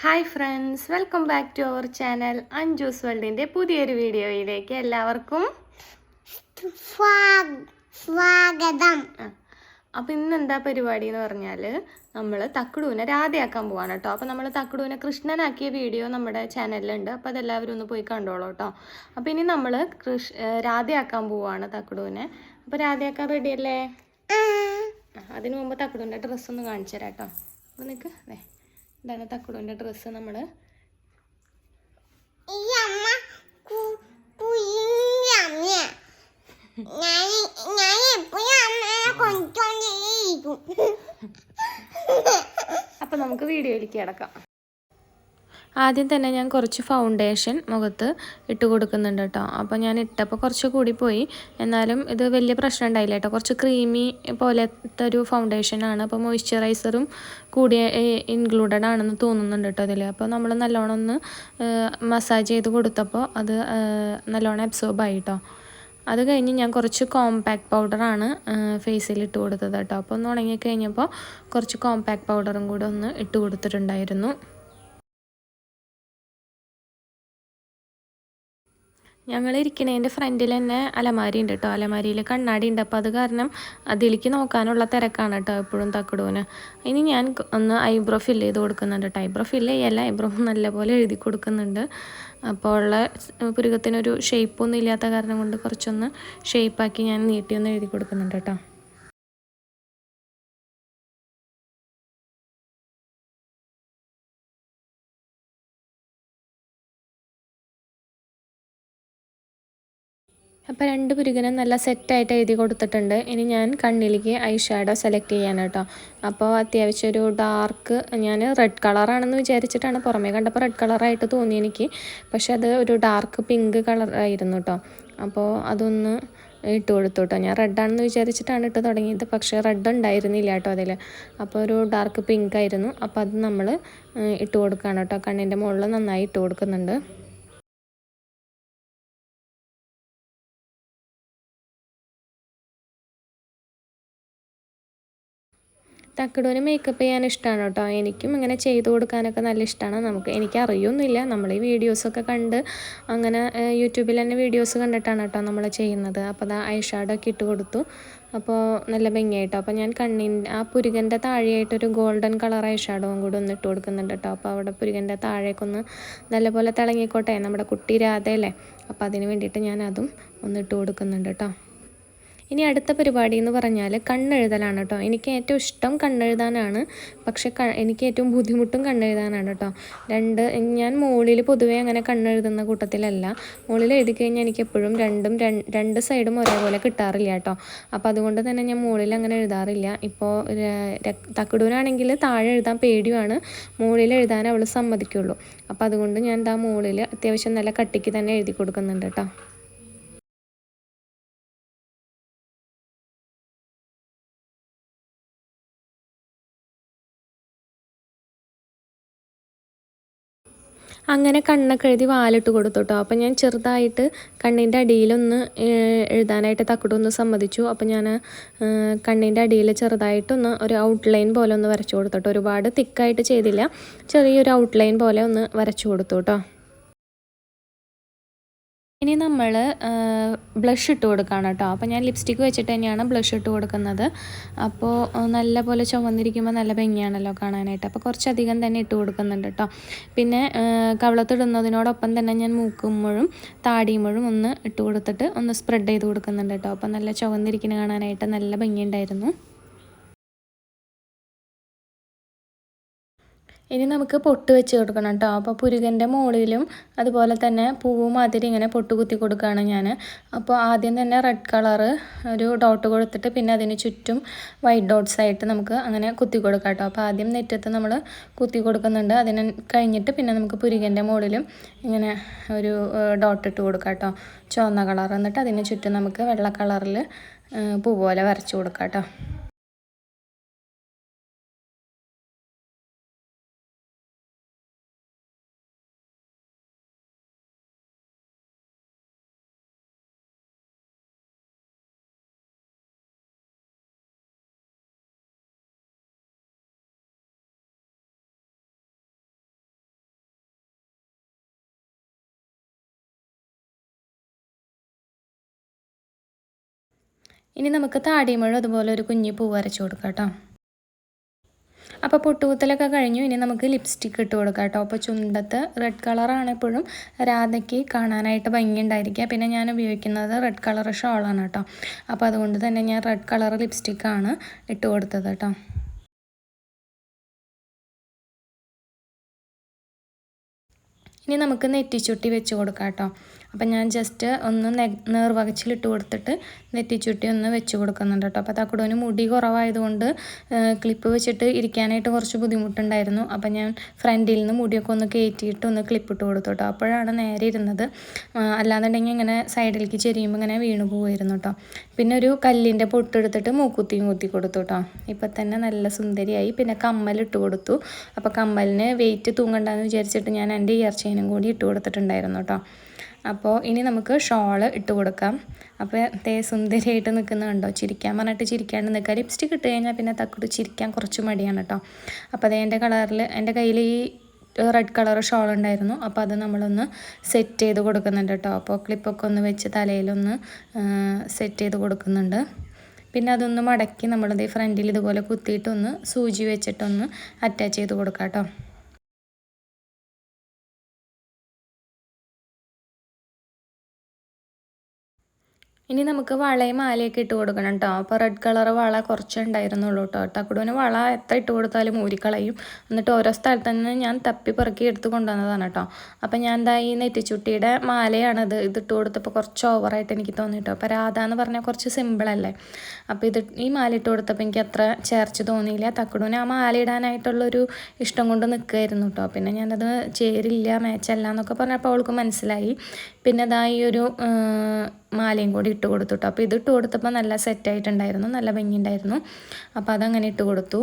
Hi friends welcome back to our channel Anju's വേൾഡിന്റെ പുതിയൊരു വീഡിയോയിലേക്ക് എല്ലാവർക്കും സ്വാഗതം. അപ്പോൾ ഇന്ന് എന്താ പരിപാടി എന്ന് പറഞ്ഞാൽ നമ്മൾ തക്കുടൂനെ രാധയാക്കാൻ പോവാണ് കേട്ടോ. അപ്പോൾ നമ്മൾ തക്കുടൂനെ കൃഷ്ണനാക്കിയ വീഡിയോ നമ്മുടെ ചാനലിലുണ്ട്. അപ്പോൾ അതെല്ലാവരും ഒന്ന് പോയി കണ്ടോളൂ കേട്ടോ. അപ്പോൾ ഇനി നമ്മൾ കൃഷ് രാധയാക്കാൻ പോവാണ് തക്കുടൂനെ. അപ്പോൾ രാധയാക്കാൻ റെഡിയല്ലേ അതിനു മുമ്പ് തക്കുടൂന്റെ ഡ്രസ്സ് ഒന്ന് കാണിച്ചു തരാം കേട്ടോ. അപ്പോൾ നിൽക്ക് അതെ ഇതാണ് തക്കുടുവിന്റെ ഡ്രസ്സ് നമ്മൾ അപ്പൊ നമുക്ക് വീഡിയോയിലേക്ക് കിടക്കാം. ആദ്യം തന്നെ ഞാൻ കുറച്ച് ഫൗണ്ടേഷൻ മുഖത്ത് ഇട്ട് കൊടുക്കുന്നുണ്ട് കേട്ടോ. അപ്പോൾ ഞാൻ ഇട്ടപ്പോൾ കുറച്ച് കൂടി പോയി. എന്നാലും ഇത് വലിയ പ്രശ്നം ഉണ്ടായില്ല കേട്ടോ. കുറച്ച് ക്രീമി പോലത്തെ ഒരു ഫൗണ്ടേഷനാണ് അപ്പോൾ മോയ്സ്ചറൈസറും കൂടിയ ഇൻക്ലൂഡഡ് ആണെന്ന് തോന്നുന്നുണ്ട് കേട്ടോ അതിൽ അപ്പോൾ നമ്മൾ നല്ലോണം ഒന്ന് മസാജ് ചെയ്ത് കൊടുത്തപ്പോൾ അത് നല്ലോണം അബ്സോർബ് ആയി കേട്ടോ. അത് കഴിഞ്ഞ് ഞാൻ കുറച്ച് കോമ്പാക്ട് പൗഡറാണ് ഫേസിൽ ഇട്ട് കൊടുത്തത് കേട്ടോ. അപ്പോൾ ഒന്ന് ഉണങ്ങി കഴിഞ്ഞപ്പോൾ കുറച്ച് കോമ്പാക്ട് പൗഡറും കൂടെ ഒന്ന് ഇട്ട് കൊടുത്തിട്ടുണ്ടായിരുന്നു. ഞങ്ങൾ ഇരിക്കണേന്റെ ഫ്രണ്ടിൽ തന്നെ അലമാരി ഉണ്ട് കേട്ടോ അലമാരിയിൽ കണ്ണാടി ഉണ്ട്. അപ്പോൾ അത് കാരണം അതിലേക്ക് നോക്കാനുള്ള തിരക്കാണ് കേട്ടോ എപ്പോഴും തക്കിടൂന്. ഇനി ഞാൻ ഒന്ന് ഐബ്രോ ഫില്ല് ചെയ്ത് കൊടുക്കുന്നുണ്ട് കേട്ടോ ഐബ്രോ ഫില്ല് ചെയ്യല്ല ഐബ്രോ നല്ലപോലെ എഴുതി കൊടുക്കുന്നുണ്ട്. അപ്പോൾ ഉള്ള പുരുകത്തിനൊരു ഷേപ്പൊന്നും ഇല്ലാത്ത കാരണം കൊണ്ട് കുറച്ചൊന്ന് ഷേപ്പാക്കി ഞാൻ നീട്ടിയൊന്ന് എഴുതി കൊടുക്കുന്നുണ്ട് കേട്ടോ അപ്പോൾ രണ്ട് പുരുകനും നല്ല സെറ്റായിട്ട് എഴുതി കൊടുത്തിട്ടുണ്ട്. ഇനി ഞാൻ കണ്ണിലേക്ക് ഐ ഷാഡോ സെലക്ട് ചെയ്യാൻ കേട്ടോ അപ്പോൾ അത്യാവശ്യം ഒരു ഡാർക്ക് ഞാൻ റെഡ് കളറാണെന്ന് വിചാരിച്ചിട്ടാണ് പുറമേ കണ്ടപ്പോൾ റെഡ് കളറായിട്ട് തോന്നി എനിക്ക്. പക്ഷെ അത് ഒരു ഡാർക്ക് പിങ്ക് കളറായിരുന്നു കേട്ടോ അപ്പോൾ അതൊന്ന് ഇട്ട് കൊടുത്തു കേട്ടോ ഞാൻ റെഡാണെന്ന് വിചാരിച്ചിട്ടാണ് ഇട്ട് തുടങ്ങിയത്. പക്ഷേ റെഡ് ഉണ്ടായിരുന്നില്ല കേട്ടോ അതിൽ അപ്പോൾ ഒരു ഡാർക്ക് പിങ്ക് ആയിരുന്നു. അപ്പോൾ അത് നമ്മൾ ഇട്ട് കൊടുക്കുകയാണ് കേട്ടോ കണ്ണിന്റെ മുകളിൽ നന്നായി ഇട്ട് കൊടുക്കുന്നുണ്ട്. തക്കടൂന് മേക്കപ്പ് ചെയ്യാൻ ഇഷ്ടമാണ് കേട്ടോ. എനിക്കും ഇങ്ങനെ ചെയ്തു കൊടുക്കാനൊക്കെ നല്ല ഇഷ്ടമാണ് നമുക്ക് എനിക്ക് അറിയൊന്നുമില്ല. നമ്മൾ ഈ വീഡിയോസൊക്കെ കണ്ട് അങ്ങനെ യൂട്യൂബിൽ തന്നെ വീഡിയോസ് കണ്ടിട്ടാണ് കേട്ടോ നമ്മൾ ചെയ്യുന്നത്. അപ്പോൾ അത് ഐ ഷാഡോ ഇട്ട് കൊടുത്തു. അപ്പോൾ നല്ല ഭംഗിയായിട്ടോ. അപ്പോൾ ഞാൻ കണ്ണിന്റെ ആ പുരുകന്റെ താഴെയായിട്ടൊരു ഗോൾഡൻ കളർ ഐ ഷാഡോവും കൂടി ഒന്ന് ഇട്ട് കൊടുക്കുന്നുണ്ട് കേട്ടോ. അപ്പോൾ അവിടെ പുരുകന്റെ താഴേക്കൊന്ന് നല്ലപോലെ തിളങ്ങിക്കോട്ടെ. നമ്മുടെ കുട്ടി രാധയല്ലേ? അപ്പോൾ അതിന് വേണ്ടിയിട്ട് ഞാൻ അതും ഒന്ന് ഇട്ട് കൊടുക്കുന്നുണ്ട് കേട്ടോ. ഇനി അടുത്ത പരിപാടി എന്ന് പറഞ്ഞാൽ കണ്ണെഴുതലാണ് കേട്ടോ. എനിക്ക് ഏറ്റവും ഇഷ്ടം കണ്ണെഴുതാനാണ്. പക്ഷേ എനിക്ക് ഏറ്റവും ബുദ്ധിമുട്ടും കണ്ണെഴുതാനാണ് കേട്ടോ. രണ്ട് ഞാൻ മുകളിൽ പൊതുവേ അങ്ങനെ കണ്ണെഴുതുന്ന കൂട്ടത്തിലല്ല. മുകളിൽ എഴുതി കഴിഞ്ഞാൽ എനിക്ക് എപ്പോഴും രണ്ടും രണ്ട് സൈഡും ഒരേപോലെ കിട്ടാറില്ല കേട്ടോ. അപ്പോൾ അതുകൊണ്ട് തന്നെ ഞാൻ മുകളിൽ അങ്ങനെ എഴുതാറില്ല. ഇപ്പോൾ തക്കിടൂനാണെങ്കിൽ താഴെ എഴുതാൻ പേടിയുമാണ്. മുകളിൽ എഴുതാൻ അവൾ സമ്മതിക്കുള്ളൂ. അപ്പോൾ അതുകൊണ്ട് ഞാൻ എന്താ മുകളിൽ അത്യാവശ്യം നല്ല കട്ടിക്ക് തന്നെ എഴുതി കൊടുക്കുന്നുണ്ട് കേട്ടോ. അങ്ങനെ കണ്ണൊക്കെ എഴുതി വാലിട്ട് കൊടുത്തു കേട്ടോ അപ്പം ഞാൻ ചെറുതായിട്ട് കണ്ണിന്റെ അടിയിലൊന്ന് എഴുതാനായിട്ട് തക്കടൊന്ന് സമ്മതിച്ചു. അപ്പം ഞാൻ കണ്ണിന്റെ അടിയിൽ ചെറുതായിട്ടൊന്ന് ഒരു ഔട്ട്ലൈൻ പോലെ ഒന്ന് വരച്ചു കൊടുത്തു കേട്ടോ ഒരുപാട് തിക്കായിട്ട് ചെയ്തില്ല. ചെറിയൊരു ഔട്ട്ലൈൻ പോലെ ഒന്ന് വരച്ചു കൊടുത്തു കേട്ടോ ഇനി നമ്മൾ ബ്ലഷ് ഇട്ട് കൊടുക്കുകയാണ് കേട്ടോ അപ്പോൾ ഞാൻ ലിപ്സ്റ്റിക്ക് വെച്ചിട്ട് തന്നെയാണ് ബ്ലഷ് ഇട്ട് കൊടുക്കുന്നത്. അപ്പോൾ നല്ല പോലെ ചുവന്നിരിക്കുമ്പോൾ നല്ല ഭംഗിയാണല്ലോ കാണാനായിട്ട്. അപ്പോൾ കുറച്ചധികം തന്നെ ഇട്ട് കൊടുക്കുന്നുണ്ട് കേട്ടോ പിന്നെ കവിളത്തിടുന്നതിനോടൊപ്പം തന്നെ ഞാൻ മൂക്കുമ്പോഴും താടിയുമ്പോഴും ഒന്ന് ഇട്ട് കൊടുത്തിട്ട് ഒന്ന് സ്പ്രെഡ് ചെയ്ത് കൊടുക്കുന്നുണ്ട് കേട്ടോ അപ്പോൾ നല്ല ചുവന്നിരിക്കുന്ന കാണാനായിട്ട് നല്ല ഭംഗിയുണ്ടായിരുന്നു. ഇനി നമുക്ക് പൊട്ട് വെച്ച് കൊടുക്കണം കേട്ടോ. അപ്പോൾ പുരുകന്റെ മുകളിലും അതുപോലെ തന്നെ പൂവും മാതിരി ഇങ്ങനെ പൊട്ട് കുത്തി കൊടുക്കുകയാണ് ഞാൻ. അപ്പോൾ ആദ്യം തന്നെ റെഡ് കളറ് ഒരു ഡോട്ട് കൊടുത്തിട്ട് പിന്നെ അതിന് ചുറ്റും വൈറ്റ് ഡോട്ട്സ് ആയിട്ട് നമുക്ക് അങ്ങനെ കുത്തി കൊടുക്കാം കേട്ടോ. അപ്പോൾ ആദ്യം നെറ്റത്ത് നമ്മൾ കുത്തി കൊടുക്കുന്നുണ്ട്. അതിന് കഴിഞ്ഞിട്ട് പിന്നെ നമുക്ക് പുരുകന്റെ മുകളിലും ഇങ്ങനെ ഒരു ഡോട്ട് ഇട്ട് കൊടുക്കാം കേട്ടോ. ചുവന്ന കളർ എന്നിട്ട് അതിന് ചുറ്റും നമുക്ക് വെള്ള കളറിൽ പൂ പോലെ വരച്ച് കൊടുക്കാം കേട്ടോ. ഇനി നമുക്ക് താടിയമ്പഴം അതുപോലെ ഒരു കുഞ്ഞി പൂ വരച്ചു കൊടുക്കാം കേട്ടോ. അപ്പോൾ പൊട്ടുകുത്തലൊക്കെ കഴിഞ്ഞു. ഇനി നമുക്ക് ലിപ്സ്റ്റിക്ക് ഇട്ട് കൊടുക്കാം കേട്ടോ. അപ്പോൾ ചുണ്ടത്ത് റെഡ് കളറാണ് എപ്പോഴും. രാധയ്ക്ക് കാണാനായിട്ട് ഭംഗിയുണ്ടായിരിക്കുക പിന്നെ ഞാൻ ഉപയോഗിക്കുന്നത് റെഡ് കളർ ഷോളാണ് കേട്ടോ. അപ്പോൾ അതുകൊണ്ട് തന്നെ ഞാൻ റെഡ് കളർ ലിപ്സ്റ്റിക്കാണ് ഇട്ട് കൊടുത്തത് കേട്ടോ. ഇനി നമുക്ക് നെറ്റിച്ചുട്ടി വെച്ച് കൊടുക്കാം കേട്ടോ. അപ്പം ഞാൻ ജസ്റ്റ് ഒന്ന് നെ നേർവകച്ചിലിട്ട് കൊടുത്തിട്ട് നെറ്റിച്ചുട്ടി ഒന്ന് വെച്ച് കൊടുക്കുന്നുണ്ട് കേട്ടോ. അപ്പോൾ തക്കുടൂന് മുടി കുറവായതുകൊണ്ട് ക്ലിപ്പ് വെച്ചിട്ട് ഇരിക്കാനായിട്ട് കുറച്ച് ബുദ്ധിമുട്ടുണ്ടായിരുന്നു. അപ്പം ഞാൻ ഫ്രണ്ടിൽ നിന്ന് മുടിയൊക്കെ ഒന്ന് കയറ്റിയിട്ട് ഒന്ന് ക്ലിപ്പ് ഇട്ട് കൊടുത്തു കേട്ടോ. അപ്പോഴാണ് നേരെ ഇരുന്നത്. അല്ലാന്നുണ്ടെങ്കിൽ ഇങ്ങനെ സൈഡിലേക്ക് ചെരിയുമ്പോൾ ഇങ്ങനെ വീണു പോകുമായിരുന്നു കേട്ടോ. പിന്നെ ഒരു കല്ലിന്റെ പൊട്ടെടുത്തിട്ട് മൂക്കുത്തിയും കുത്തി കൊടുത്തു കേട്ടോ. ഇപ്പം തന്നെ നല്ല സുന്ദരിയായി. പിന്നെ കമ്മലിട്ട് കൊടുത്തു. അപ്പോൾ കമ്മലിന് വെയിറ്റ് തൂങ്ങണ്ടെന്ന് വിചാരിച്ചിട്ട് ഞാൻ എന്റെ ഇയർ ചെയിനും കൂടി ഇട്ട് കൊടുത്തിട്ടുണ്ടായിരുന്നു കേട്ടോ. അപ്പോൾ ഇനി നമുക്ക് ഷോൾ ഇട്ട് കൊടുക്കാം. അപ്പോൾ തേ സുന്ദരിയായിട്ട് നിൽക്കുന്നുണ്ടോ ചിരിക്കാൻ പറഞ്ഞിട്ട് ചിരിക്കാണ്ട് നിൽക്കുക. ലിപ്സ്റ്റിക് ഇട്ട് കഴിഞ്ഞാൽ പിന്നെ തക്കുട്ട് ചിരിക്കാൻ കുറച്ച് മടിയാണ് കേട്ടോ. അപ്പോൾ അതേ എന്റെ കളറിൽ എന്റെ കയ്യിൽ ഈ റെഡ് കളർ ഷോൾ ഉണ്ടായിരുന്നു. അപ്പോൾ അത് നമ്മളൊന്ന് സെറ്റ് ചെയ്ത് കൊടുക്കുന്നുണ്ട് കേട്ടോ. അപ്പോൾ ക്ലിപ്പൊക്കെ ഒന്ന് വെച്ച് തലയിലൊന്ന് സെറ്റ് ചെയ്ത് കൊടുക്കുന്നുണ്ട്. പിന്നെ അതൊന്ന് മടക്കി നമ്മളത് ഫ്രണ്ടിൽ ഇതുപോലെ കുത്തിയിട്ടൊന്ന് സൂചി വെച്ചിട്ടൊന്ന് അറ്റാച്ച് ചെയ്ത് കൊടുക്കാം കേട്ടോ. ഇനി നമുക്ക് വളയും മാലയൊക്കെ ഇട്ട് കൊടുക്കണം കേട്ടോ അപ്പോൾ റെഡ് കളർ വള കുറച്ചേ ഉണ്ടായിരുന്നുള്ളൂ കേട്ടോ ടക്കുടുവിന് വള എത്ര ഇട്ട് കൊടുത്താലും ഊരിക്കളയും. എന്നിട്ട് ഓരോ സ്ഥലത്ത് നിന്ന് ഞാൻ തപ്പി പെറുക്കി എടുത്ത് കൊണ്ടുവന്നതാണ് കേട്ടോ അപ്പോൾ ഞാൻ എന്താ ഈ നെറ്റിച്ചുട്ടിയുടെ മാലയാണത് ഇതിട്ട് കൊടുത്തപ്പോൾ കുറച്ച് ഓവറായിട്ട് എനിക്ക് തോന്നി കേട്ടോ അപ്പോൾ രാധ എന്ന് പറഞ്ഞാൽ കുറച്ച് സിമ്പിളല്ലേ അപ്പോൾ ഇത് ഈ മാല ഇട്ട് കൊടുത്തപ്പോൾ എനിക്ക് അത്ര ചേർച്ച് തോന്നിയില്ല. തക്കുടുവിന് ആ മാല ഇടാനായിട്ടുള്ളൊരു ഇഷ്ടം കൊണ്ട് നിൽക്കുമായിരുന്നു കേട്ടോ പിന്നെ ഞാനത് ചേരില്ല മാച്ചല്ല എന്നൊക്കെ പറഞ്ഞപ്പോൾ അവൾക്ക് മനസ്സിലായി. പിന്നെ അതാ ഈ ഒരു മാലയും കൂടി ഇട്ട് കൊടുത്തു കേട്ടോ അപ്പോൾ ഇത് ഇട്ട് കൊടുത്തപ്പോൾ നല്ല സെറ്റായിട്ടുണ്ടായിരുന്നു നല്ല ഭംഗിയുണ്ടായിരുന്നു. അപ്പോൾ അതങ്ങനെ ഇട്ട് കൊടുത്തു.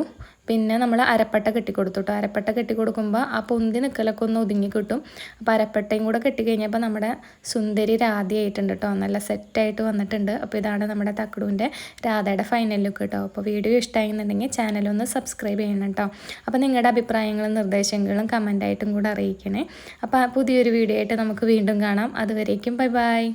പിന്നെ നമ്മൾ അരപ്പട്ട കെട്ടി കൊടുത്തു കേട്ടോ അരപ്പട്ട കെട്ടി കൊടുക്കുമ്പോൾ ആ പൊന്തി നിൽക്കലൊക്കെ ഒന്ന് ഒതുങ്ങി കിട്ടും. അപ്പോൾ അരപ്പട്ടയും കൂടെ കെട്ടി കഴിഞ്ഞപ്പോൾ നമ്മുടെ സുന്ദരി രാധയായിട്ടുണ്ട് കേട്ടോ നല്ല സെറ്റായിട്ട് വന്നിട്ടുണ്ട്. അപ്പോൾ ഇതാണ് നമ്മുടെ തക്കടുവിന്റെ രാധയുടെ ഫൈനൽ ലുക്ക് കേട്ടോ അപ്പോൾ വീഡിയോ ഇഷ്ടമായിരുന്നുണ്ടെങ്കിൽ ചാനലൊന്ന് സബ്സ്ക്രൈബ് ചെയ്യണം കേട്ടോ അപ്പോൾ നിങ്ങളുടെ അഭിപ്രായങ്ങളും നിർദ്ദേശങ്ങളും കമന്റായിട്ടും കൂടെ അറിയിക്കണേ. അപ്പോൾ പുതിയൊരു വീഡിയോ ആയിട്ട് നമുക്ക് വീണ്ടും കാണാം. അതുവരേക്കും ബൈ ബൈ